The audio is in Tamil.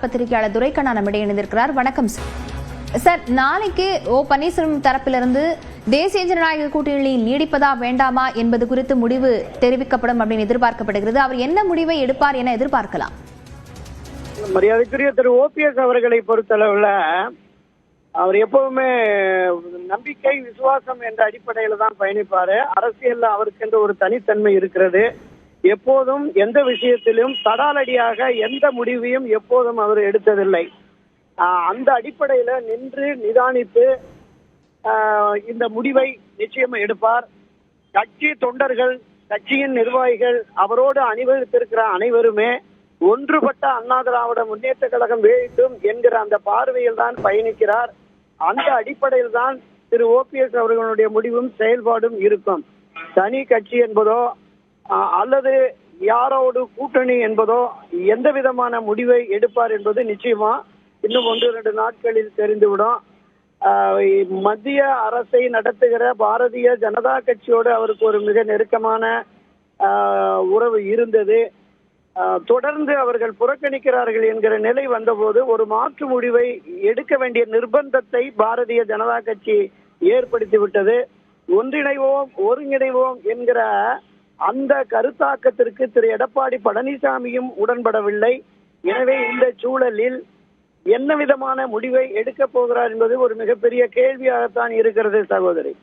பத்திரிகையாளர் துரைக்கண்ணா நம்மிடையே இணைந்திருக்கிறார். வணக்கம் சார் சார் நாளைக்கு ஓ பன்னீர்செல்வம் தரப்பிலிருந்து தேசிய ஜனநாயக கூட்டணியில் நீடிப்பதா வேண்டாமா என்பது குறித்து முடிவு தெரிவிக்கப்படும் அப்படின்னு எதிர்பார்க்கப்படுகிறது. அவர் என்ன முடிவை எடுப்பார் என எதிர்பார்க்கலாம். மரியாதைக்குரிய திரு ஓபிஎஸ் அவர்களை பொறுத்தளவுல அவர் எப்பவுமே நம்பிக்கை விசுவாசம் என்ற அடிப்படையில தான் பயணிப்பாரு. அரசியல் அவருக்கு என்று ஒரு தனித்தன்மை இருக்கிறது. எப்போதும் எந்த விஷயத்திலும் தடாலடியாக எந்த முடிவையும் எப்போதும் அவர் எடுத்ததில்லை. ஆஹ் அந்த அடிப்படையில நின்று நிதானித்து ஆஹ் இந்த முடிவை நிச்சயம் எடுப்பார். கட்சி தொண்டர்கள் கட்சியின் நிர்வாகிகள் அவரோடு அணிவகுத்திருக்கிற அனைவருமே ஒன்றுபட்ட அண்ணா திராவிட முன்னேற்ற கழகம் வேண்டும் என்கிற அந்த பார்வையில் தான் பயணிக்கிறார். அந்த அடிப்படையில் தான் திரு ஓபிஎஸ் அவர்களுடைய முடிவும் செயல்பாடும் இருக்கும். தனி கட்சி என்பதோ அல்லது யாரோடு கூட்டணி என்பதோ எந்த விதமான முடிவை எடுப்பார் என்பது நிச்சயமா இன்னும் ஒன்று இரண்டு நாட்களில் தெரிந்துவிடும். மத்திய அரசை நடத்துகிற பாரதிய ஜனதா கட்சியோடு அவருக்கு ஒரு மிக நெருக்கமான உறவு இருந்தது. தொடர்ந்து அவர்கள் புறக்கணிக்கிறார்கள் என்கிற நிலை வந்தபோது ஒரு மாற்று முடிவை எடுக்க வேண்டிய நிர்பந்தத்தை பாரதிய ஜனதா கட்சி ஏற்படுத்தி விட்டது ஒன்றிணைவோம் ஒருங்கிணைவோம் என்கிற அந்த கருத்தாக்கத்திற்கு திரு எடப்பாடி பழனிசாமியும் உடன்படவில்லை. எனவே இந்த சூழலில் என்ன விதமான முடிவை எடுக்கப் போகிறார் என்பது ஒரு மிகப்பெரிய கேள்வியாகத்தான் இருக்கிறது சகோதரி.